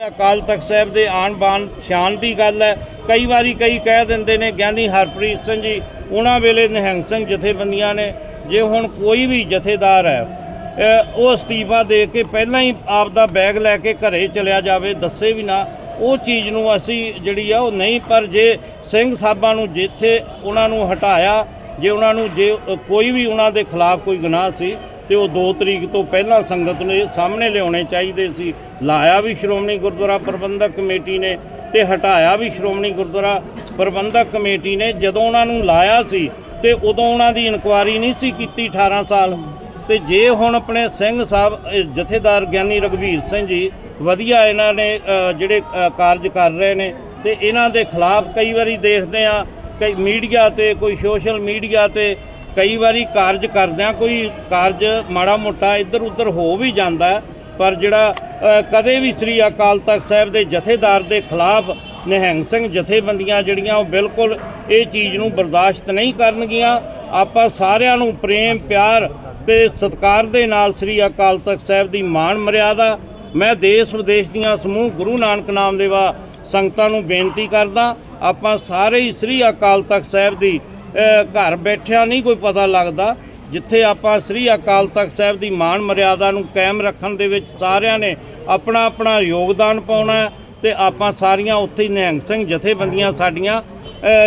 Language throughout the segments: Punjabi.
ਅਕਾਲ ਤਖਤ ਸਾਹਿਬ ਦੇ ਆਣ ਬਾਣ ਸ਼ਾਨ ਦੀ ਗੱਲ ਹੈ। ਕਈ ਵਾਰੀ ਕਈ ਕਹਿ ਦਿੰਦੇ ਨੇ ਗਿਆਨੀ ਹਰਪ੍ਰੀਤ ਸਿੰਘ ਜੀ, ਉਹਨਾਂ ਵੇਲੇ ਨਿਹੰਗ ਸਿੰਘ ਜਥੇਬੰਦੀਆਂ ਨੇ, ਜੇ ਹੁਣ ਕੋਈ ਵੀ ਜਥੇਦਾਰ ਹੈ ਉਹ ਅਸਤੀਫਾ ਦੇ ਕੇ ਪਹਿਲਾਂ ਹੀ ਆਪ ਦਾ ਬੈਗ ਲੈ ਕੇ ਘਰੇ ਚਲਿਆ ਜਾਵੇ, ਦੱਸੇ ਵੀ ਨਾ, ਉਹ ਚੀਜ਼ ਨੂੰ ਅਸੀਂ ਜਿਹੜੀ ਆ ਉਹ ਨਹੀਂ, ਪਰ ਜੇ ਸਿੰਘ ਸਾਹਿਬਾਂ ਨੂੰ ਜਿੱਥੇ ਉਹਨਾਂ ਨੂੰ ਹਟਾਇਆ, ਜੇ ਉਹਨਾਂ ਨੂੰ ਜੇ ਕੋਈ ਵੀ ਉਹਨਾਂ ਦੇ ਖਿਲਾਫ ਕੋਈ ਗੁਨਾਹ ਸੀ, ਤੇ ਉਹ 2 ਤਰੀਕ ਤੋਂ ਪਹਿਲਾਂ ਸੰਗਤ ਨੂੰ ਸਾਹਮਣੇ ਲਿਆਉਣੇ ਚਾਹੀਦੇ ਸੀ। ਲਾਇਆ ਵੀ ਸ਼੍ਰੋਮਣੀ ਗੁਰਦੁਆਰਾ ਪ੍ਰਬੰਧਕ ਕਮੇਟੀ ਨੇ ਤੇ ਹਟਾਇਆ ਵੀ ਸ਼੍ਰੋਮਣੀ ਗੁਰਦੁਆਰਾ ਪ੍ਰਬੰਧਕ ਕਮੇਟੀ ਨੇ। ਜਦੋਂ ਉਹਨਾਂ ਨੂੰ ਲਾਇਆ ਸੀ ਤੇ ਉਦੋਂ ਉਹਨਾਂ ਦੀ ਇਨਕੁਆਰੀ ਨਹੀਂ ਸੀ ਕੀਤੀ 18 ਸਾਲ। ਤੇ ਜੇ ਹੁਣ ਆਪਣੇ ਸਿੰਘ ਸਾਹਿਬ ਜਥੇਦਾਰ ਗਿਆਨੀ ਰਗਵੀਰ ਸਿੰਘ ਜੀ ਵਧੀਆ ਇਹਨਾਂ ਨੇ ਜਿਹੜੇ ਕਾਰਜ ਕਰ ਰਹੇ ਨੇ ਤੇ ਇਹਨਾਂ ਦੇ ਖਿਲਾਫ ਕਈ ਵਾਰੀ ਦੇਖਦੇ ਆ ਕਈ ਮੀਡੀਆ ਤੇ, ਕੋਈ ਸੋਸ਼ਲ ਮੀਡੀਆ ਤੇ ਕਈ ਵਾਰੀ ਕਾਰਜ ਕਰਦਿਆਂ ਕੋਈ ਕਾਰਜ ਮਾੜਾ ਮੋਟਾ ਇੱਧਰ ਉੱਧਰ ਹੋ ਵੀ ਜਾਂਦਾ ਪਰ ਜਿਹੜਾ ਕਦੇ ਵੀ ਸ੍ਰੀ ਅਕਾਲ ਤਖਤ ਸਾਹਿਬ ਦੇ ਜਥੇਦਾਰ ਦੇ ਖਿਲਾਫ ਨਿਹੰਗ ਸਿੰਘ ਜਥੇਬੰਦੀਆਂ ਜਿਹੜੀਆਂ, ਉਹ ਬਿਲਕੁਲ ਇਹ ਚੀਜ਼ ਨੂੰ ਬਰਦਾਸ਼ਤ ਨਹੀਂ ਕਰਨਗੀਆਂ। ਆਪਾਂ ਸਾਰਿਆਂ ਨੂੰ ਪ੍ਰੇਮ, ਪਿਆਰ ਤੇ ਸਤਿਕਾਰ ਦੇ ਨਾਲ ਸ੍ਰੀ ਅਕਾਲ ਤਖਤ ਸਾਹਿਬ ਦੀ ਮਾਣ, ਮਰਿਆਦਾ। ਮੈਂ ਦੇਸ਼ ਵਿਦੇਸ਼ ਦੀਆਂ ਸਮੂਹ ਗੁਰੂ ਨਾਨਕ ਨਾਮ ਦੇਵਾ ਸੰਗਤਾਂ ਨੂੰ ਬੇਨਤੀ ਕਰਦਾ, ਆਪਾਂ ਸਾਰੇ ਹੀ ਸ੍ਰੀ ਅਕਾਲ ਤਖਤ ਸਾਹਿਬ ਦੀ ਘਰ ਬੈਠਿਆਂ ਨਹੀਂ ਕੋਈ ਪਤਾ ਲੱਗਦਾ। ਜਿੱਥੇ ਆਪਾਂ ਸ੍ਰੀ ਅਕਾਲ ਤਖਤ ਸਾਹਿਬ ਦੀ ਮਾਣ ਮਰਿਆਦਾ ਨੂੰ ਕਾਇਮ ਰੱਖਣ ਦੇ ਵਿੱਚ ਸਾਰਿਆਂ ਨੇ ਆਪਣਾ ਆਪਣਾ ਯੋਗਦਾਨ ਪਾਉਣਾ ਹੈ ਤੇ ਆਪਾਂ ਸਾਰੀਆਂ ਉੱਥੇ ਨਿਹੰਗ ਸਿੰਘ ਜਥੇਬੰਦੀਆਂ ਸਾਡੀਆਂ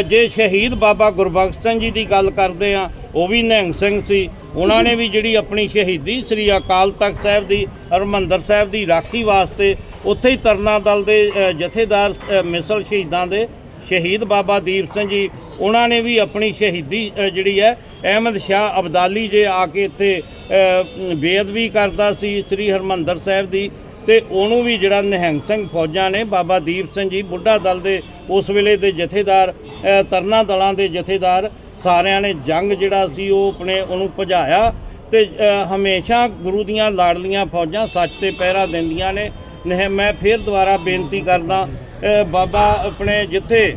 ਜੇ ਸ਼ਹੀਦ ਬਾਬਾ ਗੁਰਬਖਸ਼ ਸਿੰਘ ਜੀ ਦੀ ਗੱਲ ਕਰਦੇ ਆ ਉਹ ਵੀ ਨਿਹੰਗ ਸਿੰਘ ਸੀ। ਉਹਨਾਂ ਨੇ ਵੀ ਜਿਹੜੀ ਆਪਣੀ ਸ਼ਹੀਦੀ ਸ੍ਰੀ ਅਕਾਲ ਤਖਤ ਸਾਹਿਬ ਦੀ ਹਰਿਮੰਦਰ ਸਾਹਿਬ ਦੀ ਰਾਖੀ ਵਾਸਤੇ ਉੱਥੇ ਹੀ ਤਰਨਾ ਦਲ ਦੇ ਜਥੇਦਾਰ ਅ, ਮਿਸਲ ਸ਼ਹੀਦਾਂ ਦੇ ਸ਼ਹੀਦ ਬਾਬਾ ਦੀਪ ਸਿੰਘ ਜੀ ਉਹਨਾਂ ਨੇ ਵੀ ਆਪਣੀ ਸ਼ਹੀਦੀ ਜਿਹੜੀ ਹੈ ਅਹਿਮਦ ਸ਼ਾਹ ਅਬਦਾਲੀ ਜੇ ਆ ਕੇ ਇੱਥੇ ਅ, ਬੇਅਦਬੀ ਕਰਦਾ ਸੀ ਸ੍ਰੀ ਹਰਮੰਦਰ ਸਾਹਿਬ ਦੀ ਤੇ ਉਹਨੂੰ ਵੀ ਜਿਹੜਾ ਨਿਹੰਗ ਸਿੰਘ ਫੌਜਾਂ ਨੇ ਬਾਬਾ ਦੀਪ ਸਿੰਘ ਜੀ ਬੁੱਢਾ ਦਲ ਦੇ ਉਸ ਵੇਲੇ ਦੇ ਜਥੇਦਾਰ ਅ, ਤਰਨਾ ਦਲਾਂ ਦੇ ਜਥੇਦਾਰ ਸਾਰਿਆਂ ਨੇ ਜੰਗ ਜਿਹੜਾ ਸੀ ਉਹ ਆਪਣੇ ਉਹਨੂੰ ਭਜਾਇਆ ਤੇ ਹਮੇਸ਼ਾ ਗੁਰੂ ਦੀਆਂ ਲਾਡਲੀਆਂ ਫੌਜਾਂ ਸੱਚ ਤੇ ਪਹਿਰਾ ਦਿੰਦੀਆਂ ਨੇ ਨਹੀਂ, ਮੈਂ ਫਿਰ ਦੁਬਾਰਾ ਬੇਨਤੀ ਕਰਦਾ ਬਾਬਾ ਆਪਣੇ ਜਿੱਥੇ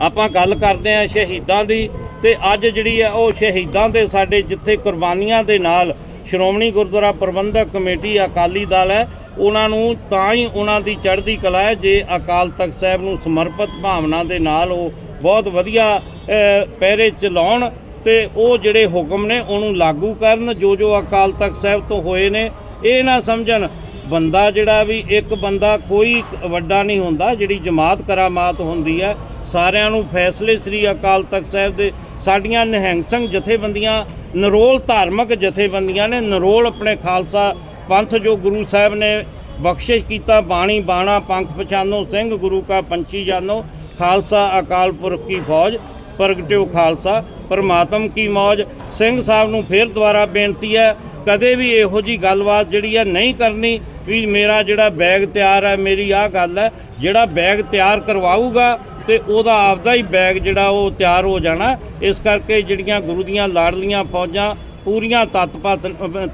ਆਪਾਂ ਗੱਲ ਕਰਦੇ ਆ ਸ਼ਹੀਦਾਂ ਦੀ, ਤੇ ਅੱਜ ਜਿਹੜੀ ਆ ਉਹ ਸ਼ਹੀਦਾਂ ਦੇ ਸਾਡੇ ਜਿੱਥੇ ਕੁਰਬਾਨੀਆਂ ਦੇ ਨਾਲ ਸ਼੍ਰੋਮਣੀ ਗੁਰਦੁਆਰਾ ਪ੍ਰਬੰਧਕ ਕਮੇਟੀ ਅਕਾਲੀ ਦਲ ਹੈ, ਉਹਨਾਂ ਨੂੰ ਤਾਂ ਹੀ ਉਹਨਾਂ ਦੀ ਚੜ੍ਹਦੀ ਕਲਾ ਹੈ ਜੇ ਅਕਾਲ ਤਖਤ ਸਾਹਿਬ ਨੂੰ ਸਮਰਪਿਤ ਭਾਵਨਾ ਦੇ ਨਾਲ ਉਹ ਬਹੁਤ ਵਧੀਆ ਪਹਿਰੇ ਚਲਾਉਣ ਤੇ ਉਹ ਜਿਹੜੇ ਹੁਕਮ ਨੇ ਉਹਨੂੰ ਲਾਗੂ ਕਰਨ ਜੋ ਜੋ ਅਕਾਲ ਤਖਤ ਸਾਹਿਬ ਤੋਂ ਹੋਏ ਨੇ, ਇਹ ਨਾ ਸਮਝਣ ਬੰਦਾ ਜਿਹੜਾ ਵੀ, ਇੱਕ ਬੰਦਾ ਕੋਈ ਵੱਡਾ ਨਹੀਂ ਹੁੰਦਾ, ਜਿਹੜੀ ਜਮਾਤ ਕਰਾਮਾਤ ਹੁੰਦੀ ਹੈ, ਸਾਰਿਆਂ ਨੂੰ ਫੈਸਲੇ ਸ੍ਰੀ ਅਕਾਲ ਤਖਤ ਸਾਹਿਬ ਦੇ, ਸਾਡੀਆਂ ਨਿਹੰਗ ਸਿੰਘ ਜਥੇਬੰਦੀਆਂ, ਨਰੋਲ ਧਾਰਮਿਕ ਜਥੇਬੰਦੀਆਂ ਨੇ, ਨਰੋਲ ਆਪਣੇ ਖਾਲਸਾ ਪੰਥ ਜੋ ਗੁਰੂ ਸਾਹਿਬ ਨੇ ਬਖਸ਼ਿਸ਼ ਕੀਤਾ, ਬਾਣੀ, ਬਾਣਾ, ਪੰਖ ਪਛਾਨੋ, ਸਿੰਘ, ਗੁਰੂ ਕਾ ਪੰਛੀ ਜਾਨੋ, ਖਾਲਸਾ ਅਕਾਲ ਪੁਰਖ ਕੀ ਫੌਜ, ਪ੍ਰਗਟਿਓ ਖਾਲਸਾ, ਪਰਮਾਤਮ ਕੀ ਮੌਜ। ਸਿੰਘ ਸਾਹਿਬ ਨੂੰ ਫੇਰ ਦੁਬਾਰਾ ਬੇਨਤੀ ਹੈ, ਕਦੇ ਵੀ ਇਹੋ ਜੀ ਗੱਲਬਾਤ ਜਿਹੜੀ ਹੈ ਨਹੀਂ ਕਰਨੀ। ਵੀ ਮੇਰਾ ਜਿਹੜਾ ਬੈਗ ਤਿਆਰ ਹੈ, ਮੇਰੀ ਆਹ ਗੱਲ ਹੈ, ਜਿਹੜਾ ਬੈਗ ਤਿਆਰ ਕਰਵਾਊਗਾ ਤੇ ਉਹਦਾ ਆਪਦਾ ਹੀ ਬੈਗ ਜਿਹੜਾ ਉਹ ਤਿਆਰ ਹੋ ਜਾਣਾ। ਇਸ ਕਰਕੇ ਜਿਹੜੀਆਂ ਗੁਰੂ ਦੀਆਂ ਲਾੜਲੀਆਂ ਫੌਜਾਂ ਪੂਰੀਆਂ ਤਤਪਤ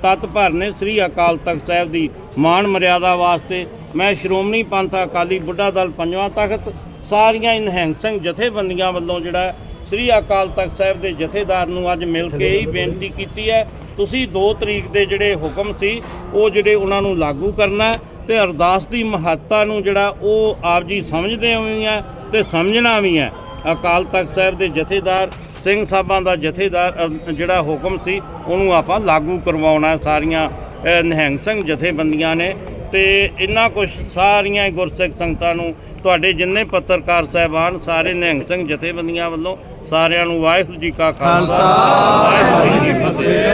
ਤਤ ਭਰ ਨੇ ਸ੍ਰੀ ਅਕਾਲ ਤਖਤ ਸਾਹਿਬ ਦੀ ਮਾਣ ਮਰਿਆਦਾ ਵਾਸਤੇ। ਮੈਂ ਸ਼੍ਰੋਮਣੀ ਪੰਥ ਅਕਾਲੀ ਬੁੱਢਾ ਦਲ ਪੰਜਵਾਂ ਤਖਤ, ਸਾਰੀਆਂ ਹੀ ਸਿੰਘ ਜਥੇਬੰਦੀਆਂ ਵੱਲੋਂ ਜਿਹੜਾ ਸ੍ਰੀ ਅਕਾਲ ਤਖਤ ਸਾਹਿਬ ਦੇ ਜਥੇਦਾਰ ਨੂੰ ਅੱਜ ਮਿਲ ਕੇ ਹੀ ਬੇਨਤੀ ਕੀਤੀ ਹੈ। ਤੁਸੀਂ 2 ਤਰੀਕ ਦੇ ਜਿਹੜੇ ਹੁਕਮ ਸੀ ਉਹ ਜਿਹੜੇ ਉਹਨਾਂ ਨੂੰ ਲਾਗੂ ਕਰਨਾ ਤੇ ਅਰਦਾਸ ਦੀ ਮਹੱਤਤਾ ਨੂੰ ਜਿਹੜਾ ਉਹ ਆਪ ਜੀ ਸਮਝਦੇ ਵੀ ਆ ਤੇ ਸਮਝਣਾ ਵੀ ਹੈ। ਅਕਾਲ ਤਖਤ ਸਾਹਿਬ ਦੇ ਜਥੇਦਾਰ ਸਿੰਘ ਸਾਹਿਬਾਂ ਦਾ ਜਥੇਦਾਰ ਜਿਹੜਾ ਹੁਕਮ ਸੀ ਉਹਨੂੰ ਆਪਾਂ ਲਾਗੂ ਕਰਵਾਉਣਾ। ਸਾਰੀਆਂ ਨਿਹੰਗ ਸਿੰਘ ਜਥੇਬੰਦੀਆਂ ਨੇ ਤੇ ਇੰਨਾ ਕੁਝ ਸਾਰੀਆਂ ਗੁਰਸਿੱਖ ਸੰਗਤਾਂ ਨੂੰ ਤੁਹਾਡੇ ਜਿੰਨੇ ਪੱਤਰਕਾਰ ਸਹਿਬਾਨ ਸਾਰੇ ਨਿਹੰਗ ਸਿੰਘ ਜਥੇਬੰਦੀਆਂ ਵੱਲੋਂ ਸਾਰਿਆਂ ਨੂੰ ਵਾਹਿਗੁਰੂ ਜੀ ਕਾ ਖਾਲਸਾ ਵਾਹਿਗੁਰੂ ਜੀ ਕੀ ਫਤਿਹ।